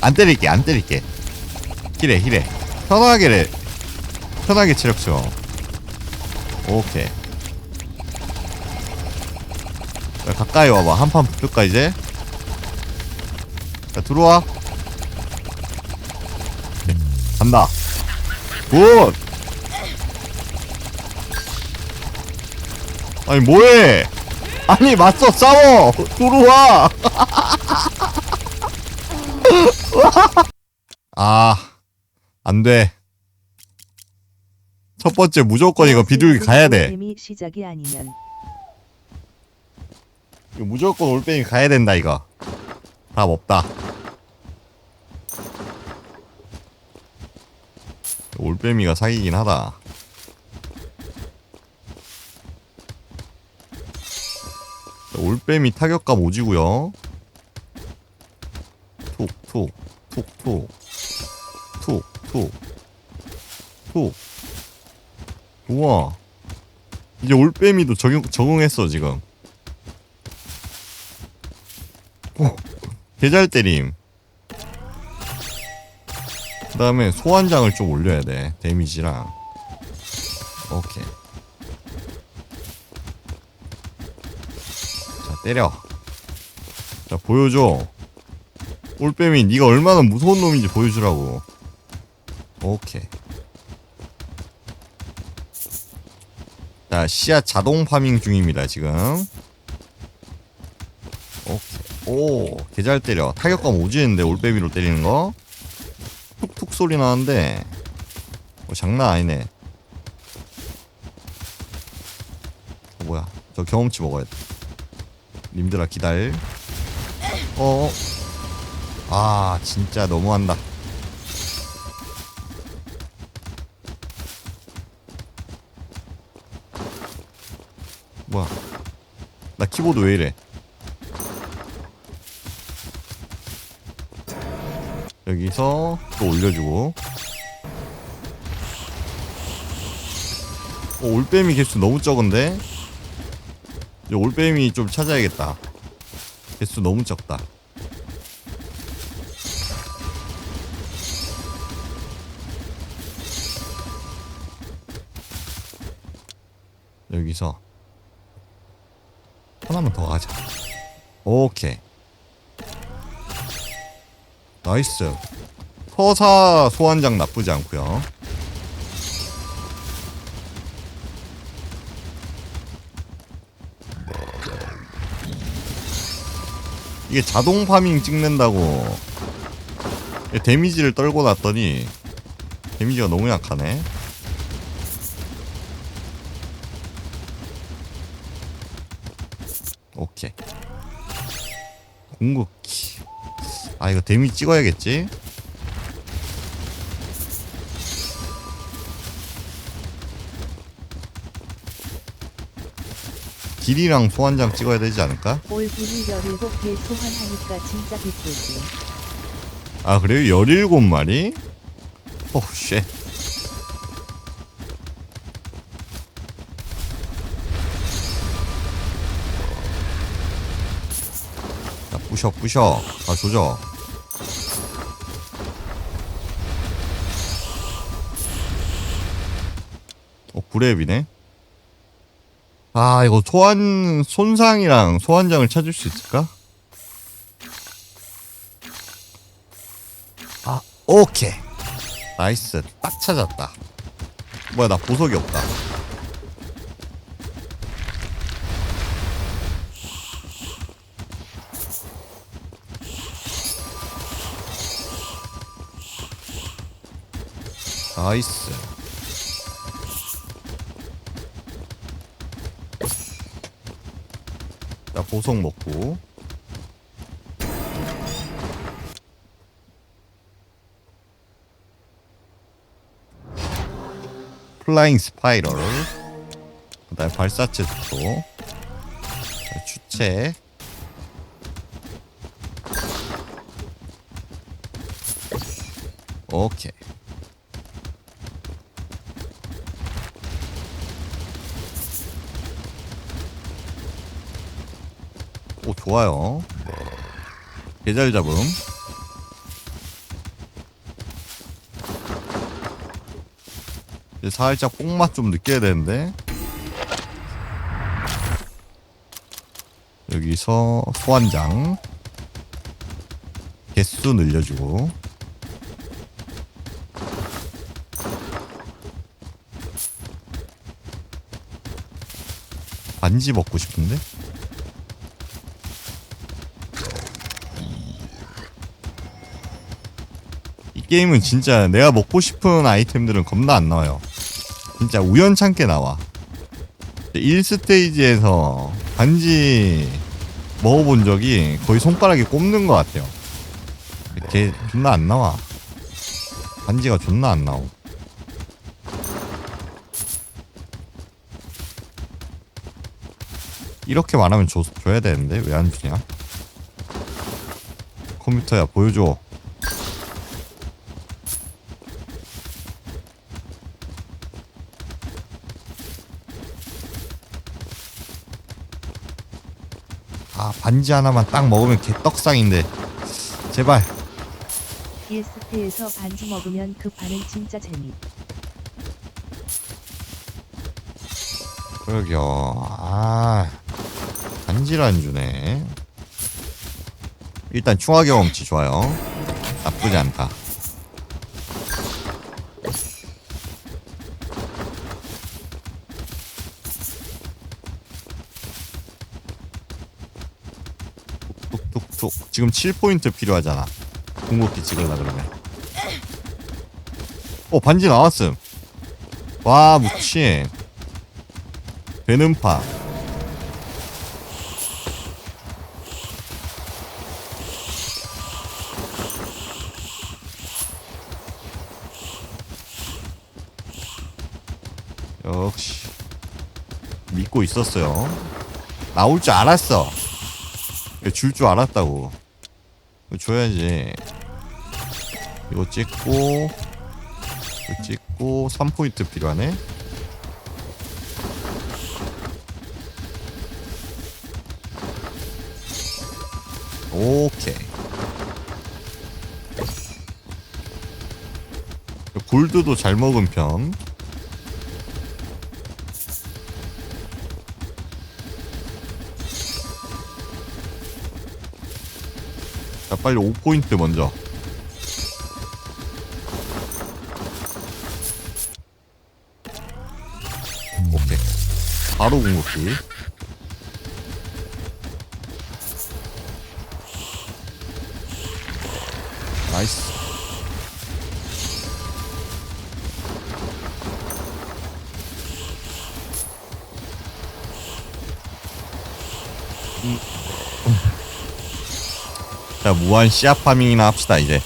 안 때릴게 안 때릴게. 힐해 힐해. 편하게 래 편하게 체력 채워 오케이. 자, 가까이 와봐. 한판 붙을까 이제? 자 들어와. 오케이. 간다. 굿! 아니 뭐해? 아니 맞서 싸워. 들어와 아 안 돼. 첫 번째 무조건 이거 비둘기 가야 돼. 이 시작이 아니면. 이거 무조건 올빼미 가야 된다 이거. 답 없다. 올빼미가 사기긴 하다. 올빼미 타격감 오지고요 톡톡톡톡 톡톡 톡 우와 이제 올빼미도 적용, 적응했어 지금 개잘 때림. 그 다음에 소환장을 좀 올려야 돼. 데미지랑. 오케이. 자, 때려. 자, 보여줘. 올빼미, 네가 얼마나 무서운 놈인지 보여주라고. 오케이. 자, 씨앗 자동 파밍 중입니다, 지금. 오케이. 오, 개잘 때려. 타격감 오지는데 올빼미로 때리는 거. 툭툭 소리 나는데. 어, 장난 아니네. 어, 뭐야? 저 경험치 먹어야 돼. 님들아 기다려. 어. 아, 진짜 너무한다. 뭐야? 나 키보드 왜 이래? 여기서 또 올려주고 어, 올빼미 개수 너무 적은데? 올빼미 좀 찾아야겠다 개수 너무 적다 여기서 하나만 더 가자. 오케이. 나이스. 서사 소환장 나쁘지 않고요. 이게 자동 파밍 찍는다고 데미지를 떨고 났더니 데미지가 너무 약하네 궁극기 아 이거 데미 찍어야겠지? 길이랑 소환장 찍어야 되지 않을까? 올분이 17개 소환하니까 진짜 기쁘지 아 그래요? 17마리? 오우 쉣 부셔 부셔. 다 조져. 어 9렙이네? 아 이거 소환 손상이랑 소환장을 찾을 수 있을까? 아 오케이. 나이스. 딱 찾았다. 뭐야 나 보석이 없다 나이스. 자 보석 먹고. 플라잉 스파이럴. 그 다음에 발사체 속도 추체. 오케이 좋아요. 네. 계절 잡음. 이제 살짝 뽕맛 좀 느껴야 되는데. 여기서 소환장. 개수 늘려주고. 반지 먹고 싶은데? 이 게임은 진짜 내가 먹고 싶은 아이템들은 겁나 안 나와요. 진짜 우연찮게 나와. 1스테이지에서 반지 먹어본 적이 거의 손가락에 꼽는 것 같아요. 걔 존나 안 나와. 반지가 존나 안 나오. 이렇게 말하면 줘, 줘야 되는데 왜 안 주냐? 컴퓨터야 보여줘. 아 반지 하나만 딱 먹으면 개떡상인데. 제발. 1스테에서 반지 먹으면 그 반은 진짜 재미. 그러게요. 아 반지를 안 주네. 일단 충화 경험치 좋아요. 나쁘지 않다 툭툭툭 지금 7포인트 필요하잖아. 궁극기 찍으려 그러면. 어 반지 나왔음. 와 미친. 되는 파. 역시. 믿고 있었어요. 나올 줄 알았어. 줄 줄 알았다고 줘야지 이거 찍고 이거 찍고 3포인트 필요하네 오케이. 골드도 잘 먹은 편. 빨리 5포인트 먼저. 오케이. 바로 궁극기. 나이스. 자, 무한 씨앗 파밍이나 합시다, 이제.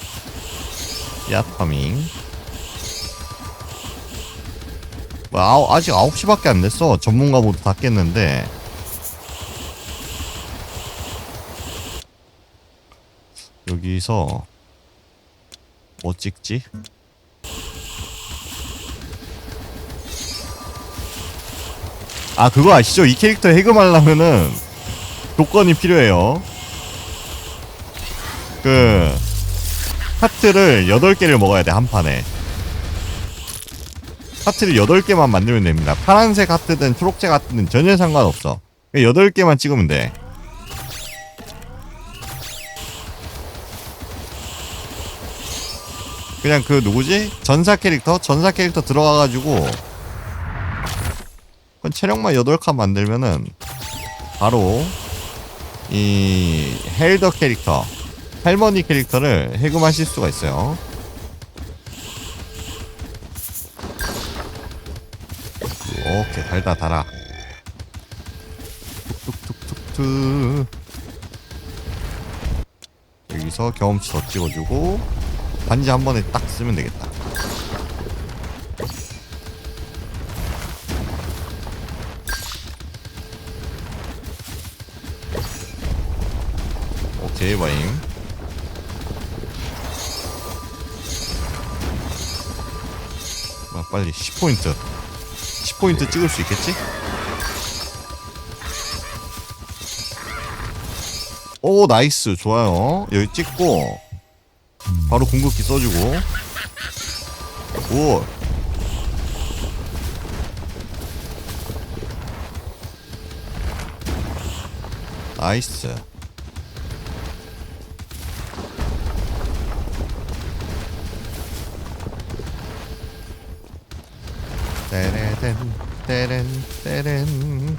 씨앗 파밍. 뭐, 아우, 아직 9시밖에 안 됐어. 전문가 모두 다 깼는데. 여기서 뭐 찍지? 아 그거 아시죠? 이 캐릭터 해금하려면은 조건이 필요해요. 그 하트를 8개를 먹어야 돼 한 판에. 하트를 8개만 만들면 됩니다. 파란색 하트든 초록색 하트든 전혀 상관없어. 8개만 찍으면 돼. 그냥 그 누구지? 전사 캐릭터? 전사 캐릭터 들어가가지고 그 체력만 8칸 만들면은 바로 이 헬더 캐릭터 할머니 캐릭터를 해금하실 수가 있어요 오케이 달다 달아 툭툭툭툭툭 여기서 경험치 더 찍어주고 반지 한 번에 딱 쓰면 되겠다. 오케이 바임. 빨리 10포인트. 10포인트 찍을 수 있겠지? 오 나이스. 좋아요. 여기 찍고 바로 궁극기 써주고. 오 나이스. 때렌 때렌.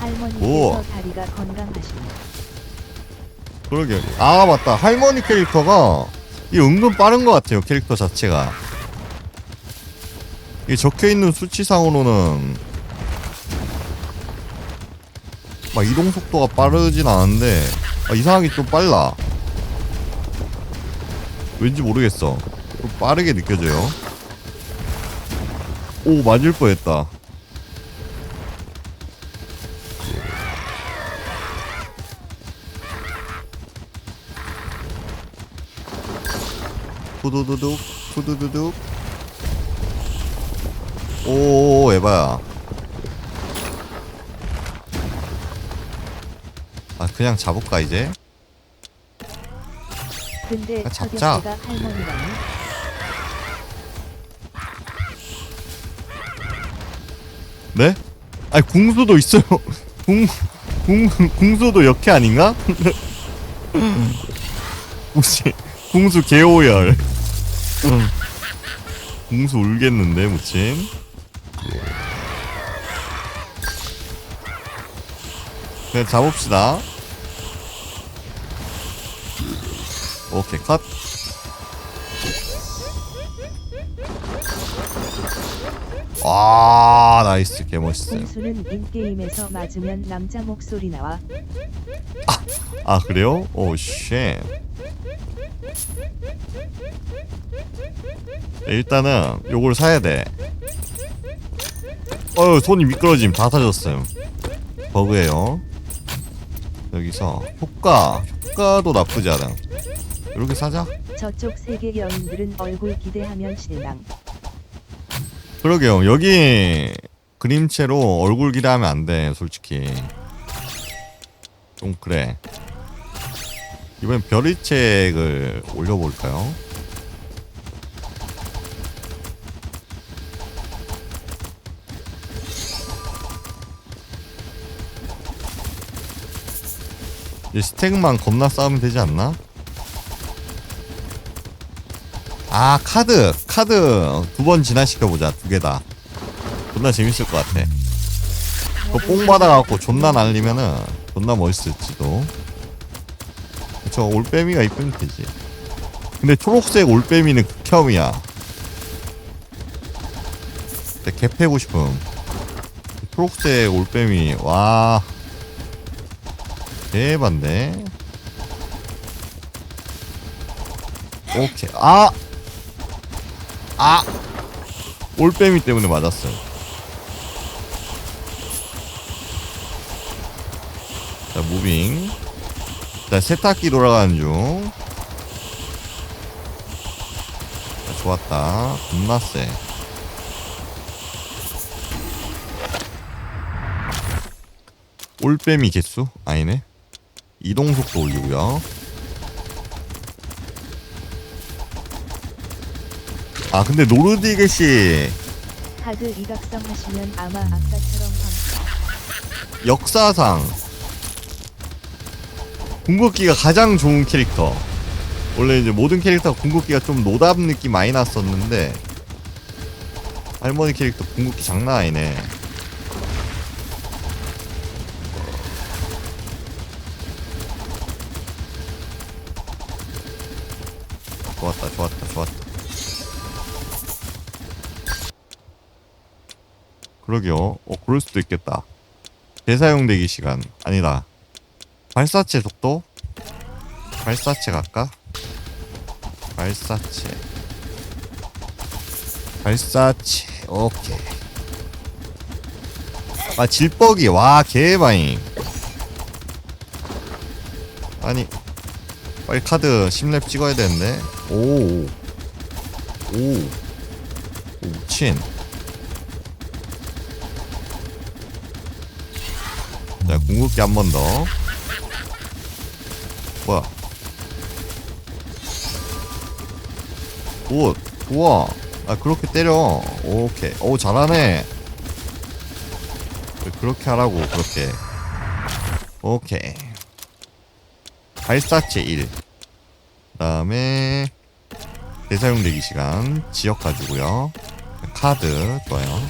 할머니께서 오. 다리가 건강하시네. 그러게. 아 맞다. 할머니 캐릭터가 이 은근 빠른 것 같아요 캐릭터 자체가. 이 적혀있는 수치상으로는 막 이동 속도가 빠르진 않은데 아, 이상하게 좀 빨라. 왠지 모르겠어. 좀 빠르게 느껴져요 오 맞을 뻔했다 후두두둑 후두두둑 오 에바야 아 그냥 잡을까 이제 근데 아, 잡자. 할머니라니? 네? 아니 궁수도 있어요. 궁, 궁, 궁수도 역해 아닌가? 혹시 궁수 개오열. 궁수 울겠는데 무친 그냥 잡읍시다. 오케이 컷 와, 나이스. 개 멋있어요. 홍수는 인게임에서 맞으면 남자 목소리 나와. 아, 그래요? 오, 쉣. 일단은 요걸 사야 돼. 어휴, 손이 미끄러짐. 다 사줬어요. 버그예요. 여기서 효과. 효과도 나쁘지 않아. 이렇게 사자. 저쪽 세계 여인들은 얼굴 기대하면 실망. 그러게요. 여기 그림체로 얼굴 기대하면 안 돼, 솔직히. 좀 그래. 이번엔 별의 책을 올려볼까요? 스택만 겁나 싸우면 되지 않나? 아 카드 카드. 두 번 진화시켜보자. 두 개다. 존나 재밌을 것 같아. 그거 뽕 받아갖고 존나 날리면은 존나 멋있을지도 저 올빼미가 이쁘면 되지. 근데 초록색 올빼미는 극혐이야. 근데 개 패고 싶음. 초록색 올빼미 와. 대반데? 오케이. 아 아! 올빼미 때문에 맞았어요. 자, 무빙. 자, 세탁기 돌아가는 중. 자, 좋았다. 겁나 세. 올빼미 개수? 아니네. 이동 속도 올리고요. 아 근데 노르디겟이 카드 이각성 하시면 아마 아까처럼 함. 역사상 궁극기가 가장 좋은 캐릭터. 원래 이제 모든 캐릭터가 궁극기가 좀 노답 느낌 많이 났었는데 할머니 캐릭터 궁극기 장난 아니네. 좋았다, 좋았다, 좋았다. 그러게요. 어, 그럴 수도 있겠다. 대사용 대기 시간 아니다. 발사체 속도? 발사체 갈까? 발사체. 발사체. 오케이. 아 질뻑이 와 개바잉. 아니 빨리 카드 10렙 찍어야 되는데. 오. 오. 오 미친. 자, 궁극기 한 번 더. 뭐야? 오, 좋아. 아, 그렇게 때려. 오케이. 오, 잘하네. 그렇게 하라고 그렇게 오케이 발사체 1 그다음에 대사용 대기 시간 지역 가지고요 카드 좋아요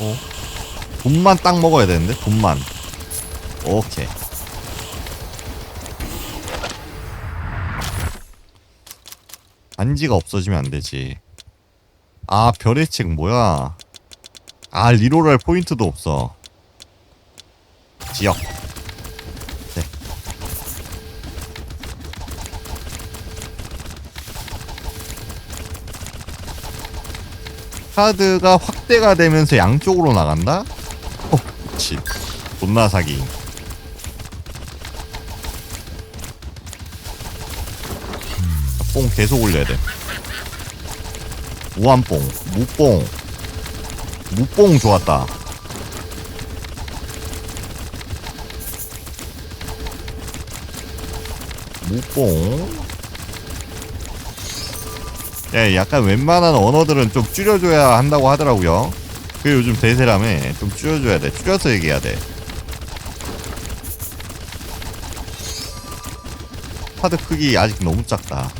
어? 돈만 딱 먹어야 되는데? 돈만. 오케이. 반지가 없어지면 안 되지. 아 별의 책 뭐야? 아 리롤할 포인트도 없어. 지역 카드가 확대가 되면서 양쪽으로 나간다? 어, 그치. 존나 사기. 뽕 계속 올려야 돼. 무한뽕, 무뽕. 무뽕 좋았다. 무뽕. 예, 약간 웬만한 언어들은 좀 줄여줘야 한다고 하더라고요. 그 요즘 대세라며 좀 줄여줘야 돼. 줄여서 얘기해야 돼. 카드 크기 아직 너무 작다.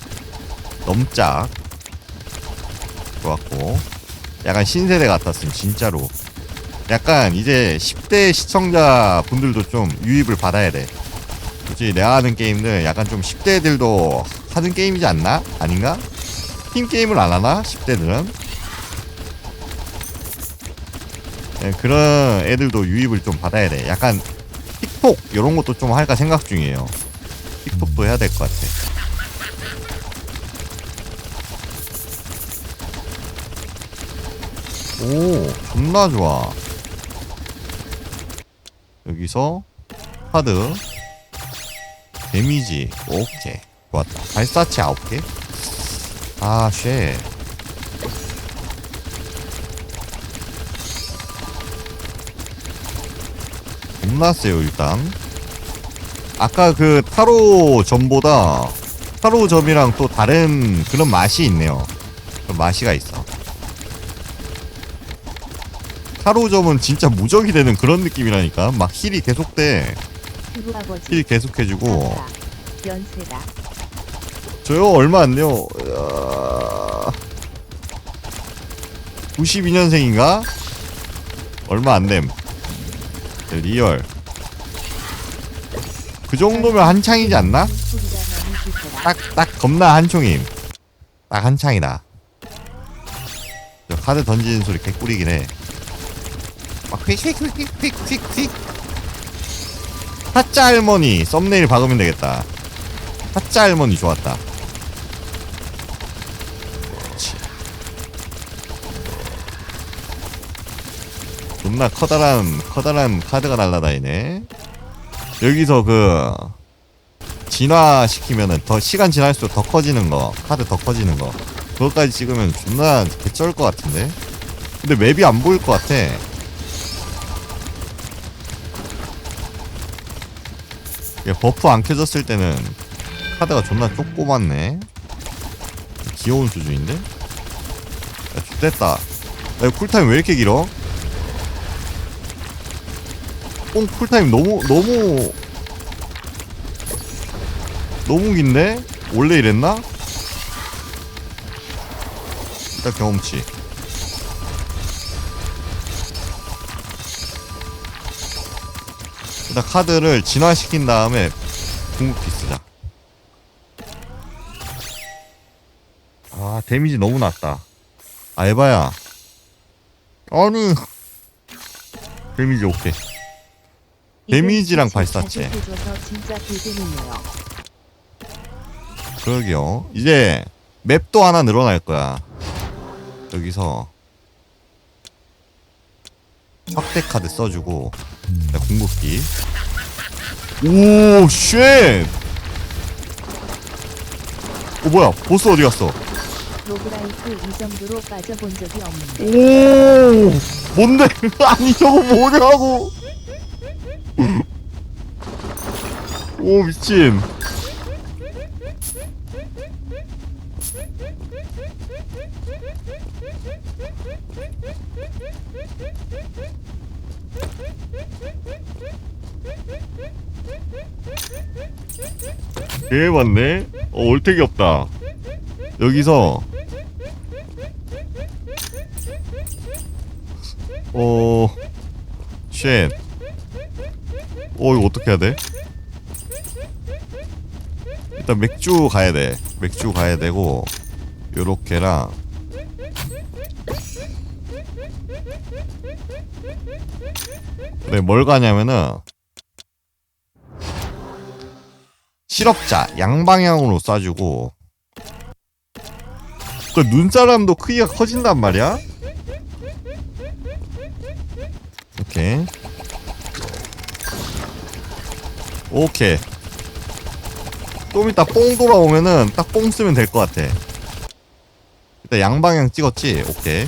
너무 작. 좋았고. 약간 신세대 같았음, 진짜로. 약간 이제 10대 시청자 분들도 좀 유입을 받아야 돼. 굳이 내가 하는 게임들 약간 좀 10대들도 하는 게임이지 않나? 아닌가? 팀 게임을 안 하나? 10대들은? 네, 그런 애들도 유입을 좀 받아야 돼. 약간 틱톡 이런 것도 좀 할까 생각 중이에요. 틱톡도 해야 될 것 같아. 오, 존나 좋아. 여기서 카드 데미지 오케이 좋았다. 발사체 9개 아, 쉣. 겁나 세요, 일단. 아까 그 타로 점보다 타로 점이랑 또 다른 그런 맛이 있네요. 맛이가 있어. 타로 점은 진짜 무적이 되는 그런 느낌이라니까. 막 힐이 계속돼. 힐 계속해주고. 아빠, 연세다 저요 얼마 안 돼요. 92년생인가? 얼마 안 됨. 리얼. 그 정도면 한창이지 않나? 딱, 딱 겁나 한총임. 딱 한창이다. 저 카드 던지는 소리 개꿀이긴 해. 막 휙휙휙휙휙휙. 타짜 할머니 썸네일 박으면 되겠다. 타짜 할머니 좋았다. 존나 커다란 커다란 카드가 날라다니네. 여기서 그 진화시키면은 더 시간 지날수록 더 커지는 거 카드 더 커지는 거. 그것까지 찍으면 존나 개쩔 것 같은데? 근데 맵이 안 보일 것 같아. 이게 버프 안 켜졌을 때는 카드가 존나 조그맣네. 귀여운 수준인데? 야 X됐다. 야 이거 쿨타임 왜 이렇게 길어 뽕 쿨타임 너무 너무 너무 긴데? 원래 이랬나? 일단 경험치. 일단 카드를 진화시킨 다음에 궁극기 쓰자. 아 데미지 너무 낮다. 아 에바야. 아니. 데미지 오케이 데미지랑 발사체. 그러게요. 이제 맵도 하나 늘어날 거야. 여기서 확대 카드 써주고 자, 궁극기. 오, 쉣! 어 뭐야? 보스 어디 갔어? 로그라이크 이 정도로 빠져본 적이 없는데 오, 뭔데? 아니 저거 뭐냐고? 오 미친. 개 맞네. 어, 올택이 없다. 여기서. 어... 쉣. 어, 이거 어떻게 해야 돼? 일단 맥주 가야 돼. 맥주 가야 되고, 요렇게랑. 네, 뭘 가냐면은, 실업자, 양방향으로 쏴주고, 그 눈사람도 크기가 커진단 말이야? 오케이. 오케이. 좀 이따 뽕 돌아오면은 딱 뽕 쓰면 될 것 같아. 일단 양방향 찍었지? 오케이.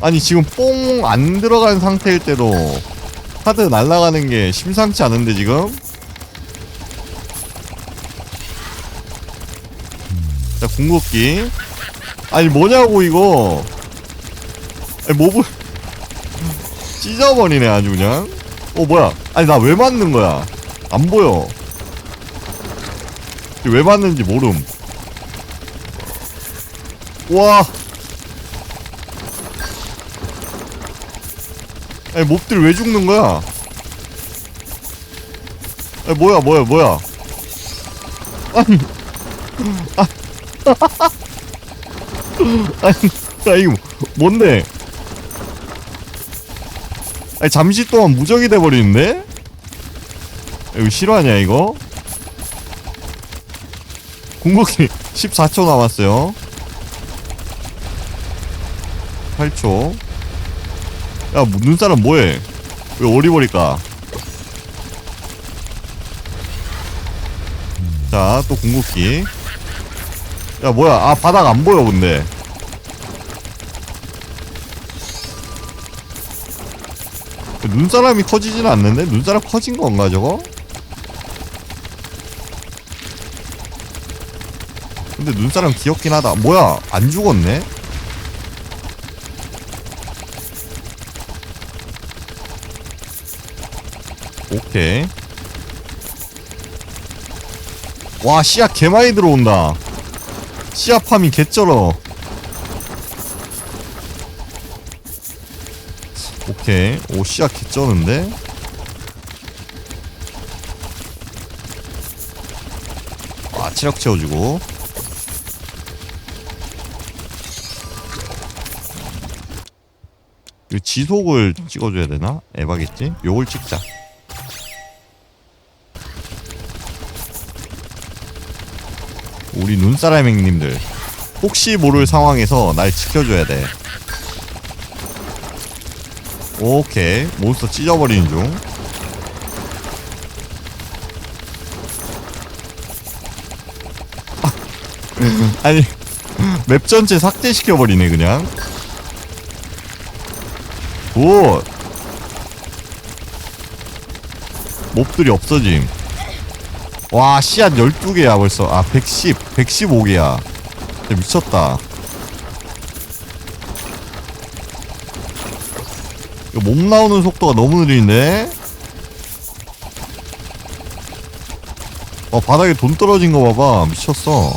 아니, 지금 뽕 안 들어간 상태일 때도 카드 날아가는 게 심상치 않은데, 지금? 자, 궁극기. 아니, 뭐냐고, 이거. 아니, 몹을 찢어버리네 아주 그냥. 어 뭐야? 아니 나 왜 맞는 거야? 안 보여. 왜 맞는지 모름. 와! 아니 몹들 왜 죽는 거야? 아니 뭐야 뭐야 뭐야? 아니. 아 아니 야 이거 뭔데 아니 잠시 동안 무적이 돼버리는데? 이거 실화냐 이거? 궁극기 14초 남았어요. 8초. 야 뭐, 눈사람 뭐해? 왜 오리버리까? 자또 궁극기. 야 뭐야? 아 바닥 안 보여 근데 눈사람이 커지지는 않는데? 눈사람 커진 건가 저거? 근데 눈사람 귀엽긴 하다 뭐야 안 죽었네? 오케이 와 씨앗 개많이 들어온다 씨앗 파밍 개쩔어 오케이. 오 씨앗 개쩌는데? 와 체력 채워주고. 이 지속을 찍어줘야 되나? 에바겠지? 요걸 찍자. 우리 눈사람 행님들 혹시 모를 상황에서 날 지켜줘야 돼 오케이. 몬스터 찢어버리는 중. 아, 아니 맵 전체 삭제시켜버리네 그냥. 오. 몹들이 없어짐. 와 씨앗 12개야 벌써. 아 110, 115개야. 미쳤다 몸 나오는 속도가 너무 느린데? 어 바닥에 돈 떨어진 거 봐봐. 미쳤어.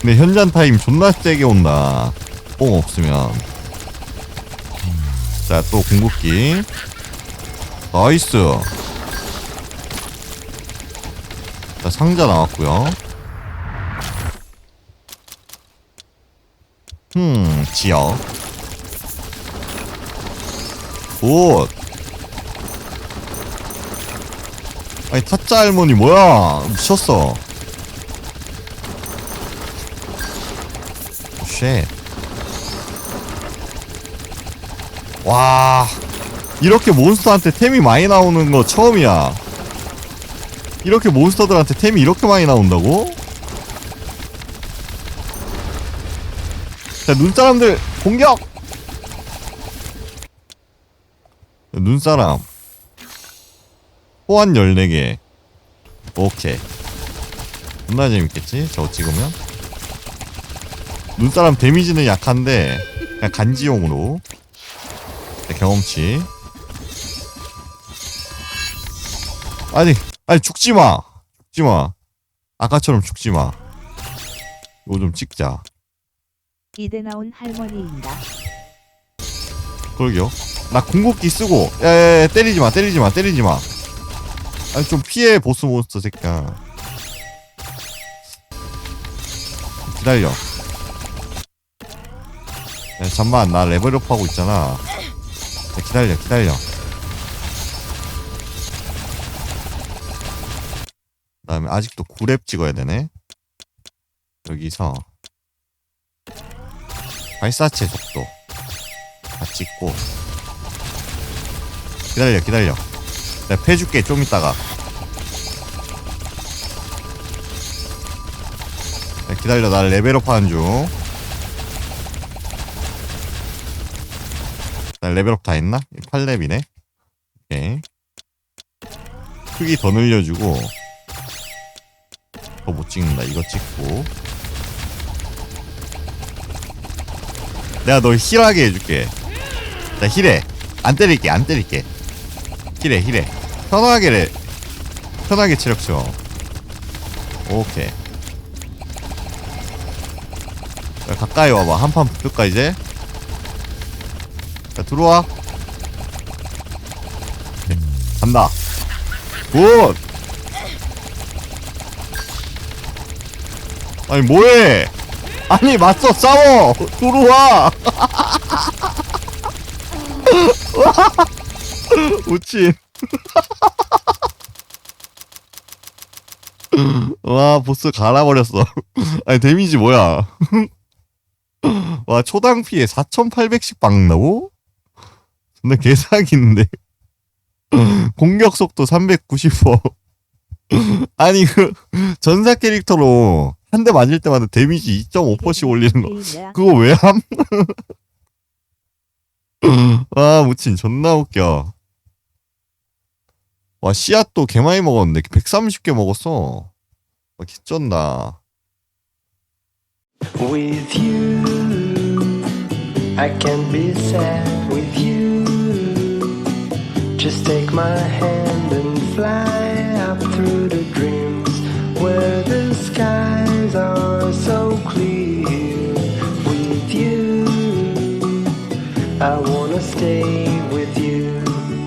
근데 현잔 타임 존나 세게 온다. 뽕 없으면. 자 또 궁극기. 나이스. 자 상자 나왔고요 음, 지역. 굿. 아니, 타짜 할머니 뭐야? 미쳤어. 쉣. 와. 이렇게 몬스터한테 템이 많이 나오는 거 처음이야. 이렇게 몬스터들한테 템이 이렇게 많이 나온다고? 자, 눈사람들 공격! 눈사람. 호환 14개. 오케이. 존나 재밌겠지? 저거 찍으면? 눈사람 데미지는 약한데 그냥 간지용으로 자, 경험치 아니 아니 죽지마 죽지마 아까처럼 죽지마 이거 좀 찍자 이대 나온 할머니인가? 그러게요. 나 궁극기 쓰고 야야야 때리지 마 때리지 마 때리지 마. 아니 좀 피해 보스 몬스터 새끼야. 기다려. 야 잠만 나 레벨업 하고 있잖아. 야, 기다려 기다려. 그 다음에 아직도 9렙 찍어야 되네. 여기서 발사체 속도. 다 찍고. 기다려 기다려. 내가 패줄게 좀 이따가. 야, 기다려. 나 레벨업 하는 중. 나 레벨업 다 했나? 8렙이네? 오케이. 크기 더 늘려주고 더 못 찍는다. 이거 찍고 내가 너 힐하게 해줄게. 나 힐해. 안 때릴게 안 때릴게. 힐해 힐해. 편하게 래 편하게 체력 줘 오케이. 야, 가까이 와봐. 한 판 붙을까 이제? 자 들어와. 오케이. 간다. 굿! 아니 뭐해 아니 맞서 싸워. 들어와. 우친. 와 보스 갈아버렸어. 아니 데미지 뭐야? 와 초당 피해 4800씩 박는다고? 근데 개사기인데. 공격 속도 390% 아니 그 전사 캐릭터로 한 대 맞을 때마다 데미지 2.5%씩 올리는 거. 그거 왜 함? 와 무친 존나 웃겨 와 씨앗도 개 많이 먹었는데 130개 먹었어 와 개쩐다 With you, I can be sad with you. Just take my hand and fly up through I wanna stay.